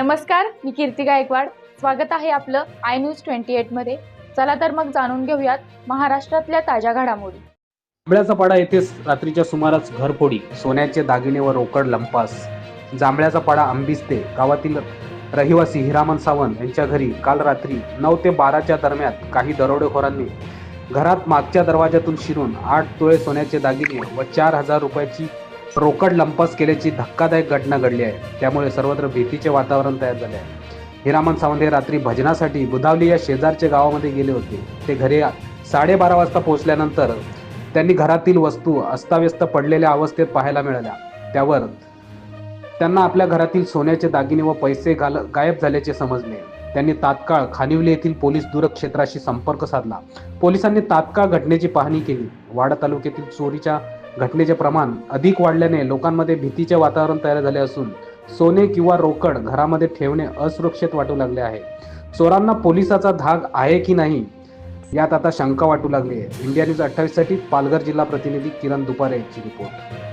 नमस्कार मी कीर्ती गायकवाड. स्वागत आहे आपलं आय न्यूज ट्वेंटी एटमध्ये चला तर मग जाणून घेऊयात महाराष्ट्रातल्या ताज्या घडामोडी. जांभळ्याचा पाडा येथेच रात्रीच्या सुमारास घरफोडी सोन्याचे दागिने व रोकड लंपास. जांभळ्याचा पाडा आंबिस्ते गावातील रहिवासी हिरामन सावंत यांच्या घरी काल रात्री नऊ ते बाराच्या दरम्यान काही दरोडेखोरांनी घरात मागच्या दरवाजातून शिरून आठ तोळे सोन्याचे दागिने व चार हजार रुपयाची रोकड लंपास केल्याची धक्कादायक घटना घडली आहे. त्यामुळे सर्वत्र भीतीचे वातावरण तयार झाले आहे. हिरामन सावंत हे रात्री भजनासाठी बुधावली या शेजारच्या गावामध्ये गेले होते. ते घरी साडेबारा वाजता पोहोचल्यानंतर त्यांनी घरातील वस्तू अस्ताव्यस्त पडलेल्या अवस्थेत पाहायला मिळाल्या. त्यावर त्यांना आपल्या घरातील सोन्याचे दागिने व पैसे घाल गायब झाल्याचे समजले. त्यांनी तात्काळ खानिवली येथील पोलीस दूरक्षेत्राशी संपर्क साधला. पोलिसांनी तात्काळ घटनेची पाहणी केली. वाडा तालुक्यातील चोरीच्या घटनेचे प्रमाण अधिक वाढल्याने लोकांमध्ये भीतीचे वातावरण तयार झाले असून सोने किंवा रोकड घरामध्ये ठेवणे असुरक्षित वाटू लागले आहे. चोरांना पोलिसाचा धाक आहे की नाही यात आता शंका वाटू लागली आहे. इंडिया न्यूज अठ्ठावीससाठी पालघर जिल्हा प्रतिनिधी किरण दुपारे यांची रिपोर्ट.